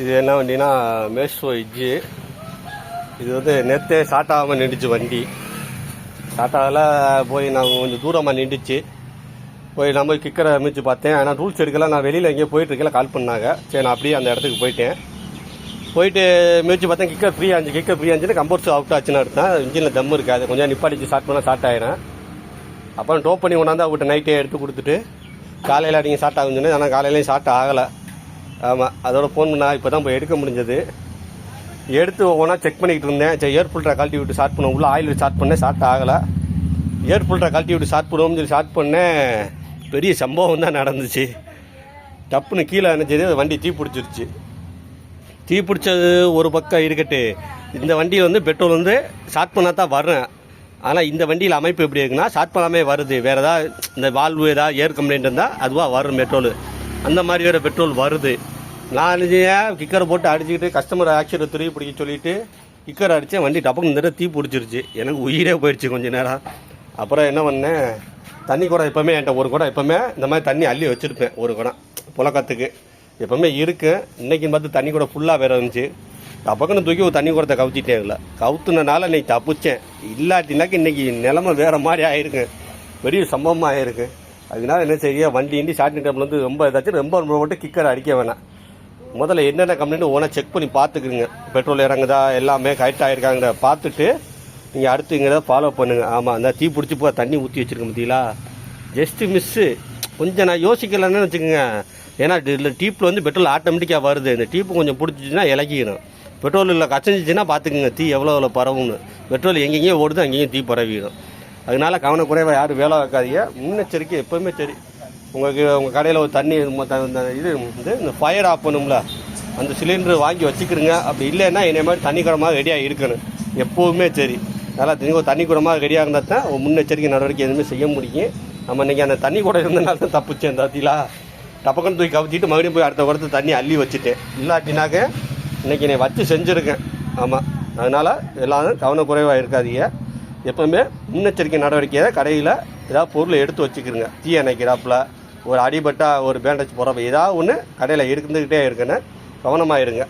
இது என்ன வண்டினா மேஷோ இஜ்ஜு இது வந்து நேற்றே ஸ்டார்ட் நின்றுச்சு வண்டி. ஸ்டார்ட் போய் நான் கொஞ்சம் தூரமாக நின்றுச்சு போய் நான் போய் கிக்கரை அமைச்சு பார்த்தேன். ஆனால் ரூல்ஸ் எடுக்கலாம் நான் வெளியில் எங்கேயோ போயிட்டுருக்கல கால் பண்ணாங்க. சரி நான் அப்படியே அந்த இடத்துக்கு போயிட்டேன். போயிட்டு மிதிச்சு பார்த்தேன் கிக்கர் ஃப்ரீ ஆச்சு கிக்கர் ஃப்ரீ ஆச்சுன்னா கம்போர்ஸ் அவுட் ஆச்சுன்னு எடுத்தேன் இன்ஜினில் தம் இருக்காது கொஞ்சம் நிப்பாடிச்சு ஸ்டார்ட் பண்ணால் ஸ்டார்ட் ஆயிடும் அப்புறம் டோப் பண்ணி கொண்டாந்து அவங்ககிட்ட நைட்டே எடுத்து கொடுத்துட்டு காலையில் அடிங்க ஸ்டார்ட் ஆகுன்னு சொன்னேன். ஆனால் காலையிலையும் ஸ்டார்ட் ஆகலை. ஆமாம் அதோட ஃபோன் பண்ணால் இப்போ தான் போய் எடுக்க முடிஞ்சது. எடுத்து ஒவ்வொன்றா செக் பண்ணிக்கிட்டு இருந்தேன். சரி ஏர் ஃபில்டரை கழட்டி விட்டு ஸ்டார்ட் பண்ண உள்ள ஆயில் ஸ்டார்ட் பண்ணேன். ஸ்டார்ட் ஆகலை. ஏர் ஃபில்டரை கழட்டி விட்டு ஸ்டார்ட் பண்ணுவோம்னு சொல்லி ஸ்டார்ட் பண்ணேன். பெரிய சம்பவம் தான் நடந்துச்சு. டப்புன்னு கீழே நினச்சது வண்டி தீ பிடிச்சிருச்சு. தீ பிடிச்சது ஒரு பக்கம் இருக்கட்டு. இந்த வண்டியில் வந்து பெட்ரோல் வந்து ஸ்டார்ட் பண்ணால் தான் வர்றேன். ஆனால் இந்த வண்டியில் அமைப்பு எப்படி இருக்குன்னா ஸ்டார்ட் பண்ணாமே வருது. வேறு ஏதாவது இந்த வால்வு ஏதாவது ஏர் கம்ப்ளைண்ட் இருந்தால் அதுவாக வரும் பெட்ரோல் அந்த மாதிரி வேறு பெட்ரோல் வருது. நான் நினைச்சேன் கிக்கரை போட்டு அடிச்சுக்கிட்டு கஸ்டமர் ஆக்சிடென்ட் திருப்பி பிடிக்க சொல்லிட்டு கிக்கர் அடித்தேன் வண்டி டப்புக்கு இந்த தடவை தீ பிடிச்சிருச்சு. எனக்கு உயிரே போயிடுச்சு கொஞ்சம் நேரம். அப்புறம் என்ன பண்ணேன்? தண்ணி குடம் எப்போவுமே என்கிட்ட ஒரு குடம் எப்போவுமே இந்த மாதிரி தண்ணி அள்ளி வச்சுருப்பேன் ஒரு குடம். புழக்கத்துக்கு. எப்போவுமே இருக்குது இன்றைக்கின்னு பார்த்து தண்ணி கூட ஃபுல்லாக வேற இருந்துச்சு. டப்பக்குன்னு தூக்கி ஒரு தண்ணி குடத்தை கவுத்திட்டே இல்லை கவுத்துனனால இன்னைக்கு தப்பிச்சேன். இல்லாட்டினாக்க இன்னைக்கு நிலமை வேற மாதிரி ஆகிருக்கு பெரிய சம்பவமாக ஆகிருக்கு அதனால என்ன செய்ய? வண்டி இண்டி ஸ்டார்டிங் டைம்ல வந்து ரொம்ப இதாச்சு. ரொம்ப ரொம்ப மட்டும் கிக்கர் அடிக்க வேணாம். முதல்ல என்னென்ன கம்ப்ளைண்ட் ஓனா செக் பண்ணி பார்த்துக்குங்க. பெட்ரோல் இறங்குதா எல்லாமே கரெக்ட் ஆயிருக்காங்க பார்த்துட்டு நீங்கள் அடுத்து இங்கே ஃபாலோ பண்ணுங்க. ஆமாம் அந்த தீ பிடிச்சி போ தண்ணி ஊற்றி வச்சிருக்க பார்த்தீங்களா ஜஸ்ட்டு மிஸ்ஸு கொஞ்சம் நான் யோசிக்கலன்னு வச்சுக்கோங்க. ஏன்னா இதில் டீப்பில் வந்து பெட்ரோல் ஆட்டோமேட்டிக்காக வருது. இந்த டீப்பு கொஞ்சம் பிடிச்சிச்சின்னா இலக்கிக்கணும் பெட்ரோல் இல்லை கச்சஞ்சிச்சுன்னா பார்த்துக்குங்க தீ எவ்வளோ எவ்வளோ பரவும்னு. பெட்ரோல் எங்கெங்கேயும் ஓடுது அங்கேயும் தீ பரவிடும் அதனால கவனக்குறைவாக யாரும் வேலை வைக்காதீங்க. முன்னெச்சரிக்கை எப்போவுமே சரி. உங்களுக்கு உங்கள் கடையில் ஒரு தண்ணி இது வந்து இந்த ஃபயர் ஆஃப் பண்ணும்ல. அந்த சிலிண்டர் வாங்கி வச்சுக்கிறங்க அப்படி இல்லைன்னா என்னை மாதிரி தண்ணி குடமாக ரெடியாக இருக்கணும். எப்போவுமே சரி. நல்லா தெரிஞ்சு ஒரு தண்ணி குடமாக ரெடியாக இருந்தால் தான் ஒரு முன்னெச்சரிக்கை நடவடிக்கை எதுவுமே செய்ய முடியும். நம்ம இன்னைக்கு அந்த தண்ணி கூட இருந்தனால தான் தப்புச்சேன் தாத்திலா டப்பக்கன்னு தூக்கி கவுத்திட்டு மறுபடியும் போய் அடுத்த குடத்து தண்ணி அள்ளி வச்சுட்டேன். இல்லாட்டினாக்க இன்னைக்கு என்னை வச்சு செஞ்சுருக்கேன். ஆமாம் அதனால் எல்லாரும் கவனக்குறைவாக இருக்காதீங்க. எப்போவுமே முன்னெச்சரிக்கை நடவடிக்கையை கடையில் ஏதாவது பொருளை எடுத்து வச்சுக்கிறங்க தீ அணைக்கிறாப்புல. ஒரு அடிபட்டா ஒரு பேண்டேஜ் போகிறப்ப ஏதாவது ஒன்று கடையில் இருந்துக்கிட்டே இருக்குன்னு கவனமாக இருங்க.